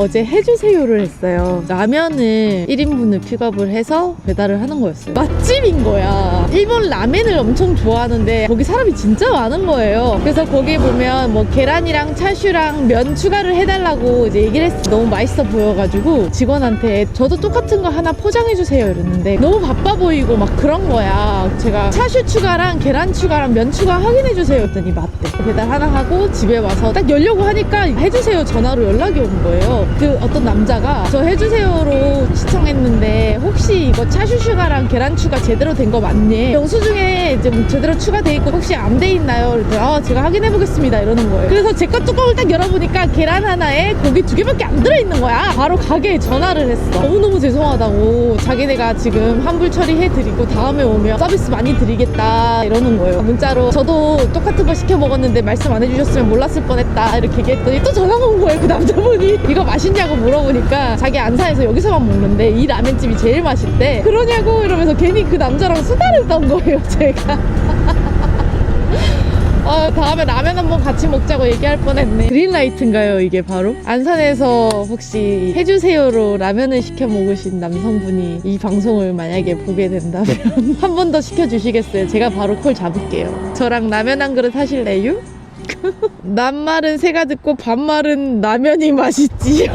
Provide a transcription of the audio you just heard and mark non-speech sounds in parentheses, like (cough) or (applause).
어제 해주세요를 했어요. 라면을 1인분을 픽업을 해서 배달을 하는 거였어요. 맛집인 거야. 일본 라멘을 엄청 좋아하는데 거기 사람이 진짜 많은 거예요. 그래서 거기 보면 뭐 계란이랑 차슈랑 면 추가를 해달라고 이제 얘기를 했어. 너무 맛있어 보여가지고 직원한테 저도 똑같은 거 하나 포장해주세요 이랬는데 너무 바빠 보이고 막 그런 거야. 제가 차슈 추가랑 계란 추가랑 면 추가 확인해주세요 했더니 맞대. 배달 하나 하고 집에 와서 딱 열려고 하니까 해주세요 전화로 연락이 온 거예요. 그 어떤 남자가 저 해주세요로 혹시 이거 차슈 추가랑 계란 추가 제대로 된 거 맞니? 영수증에 이제 뭐 제대로 추가돼 있고 혹시 안 돼 있나요? 그랬더니 아 제가 확인해 보겠습니다 이러는 거예요. 그래서 제 거 뚜껑을 딱 열어보니까 계란 하나에 고기 두 개밖에 안 들어있는 거야. 바로 가게에 전화를 했어. 너무너무 죄송하다고 자기네가 지금 환불 처리해드리고 다음에 오면 서비스 많이 드리겠다 이러는 거예요. 문자로 저도 똑같은 거 시켜 먹었는데 말씀 안 해주셨으면 몰랐을 뻔했다 이렇게 얘기했더니 또 전화가 온 거예요. 그 남자분이 (laughs) 이거 맛있냐고 물어보니까 자기 안산에서 여기서만 먹는데 이 라면집이 제일 맛있 대. 그러냐고 이러면서 괜히 그 남자랑 수다를 떤 거예요. (laughs) 제가. 아, 다음에 라면 한번 같이 먹자고 얘기할 뻔했네. 그린라이트인가요, 이게 바로? 안산에서 혹시 해주세요로 라면을 시켜 먹으신 남성분이 이 방송을 만약에 보게 된다면 (laughs) 한 번 더 시켜주시겠어요? 제가 바로 콜 잡을게요. 저랑 라면 한 그릇 하실래요? (laughs) 낱말은 새가 듣고 반말은 라면이 맛있지요.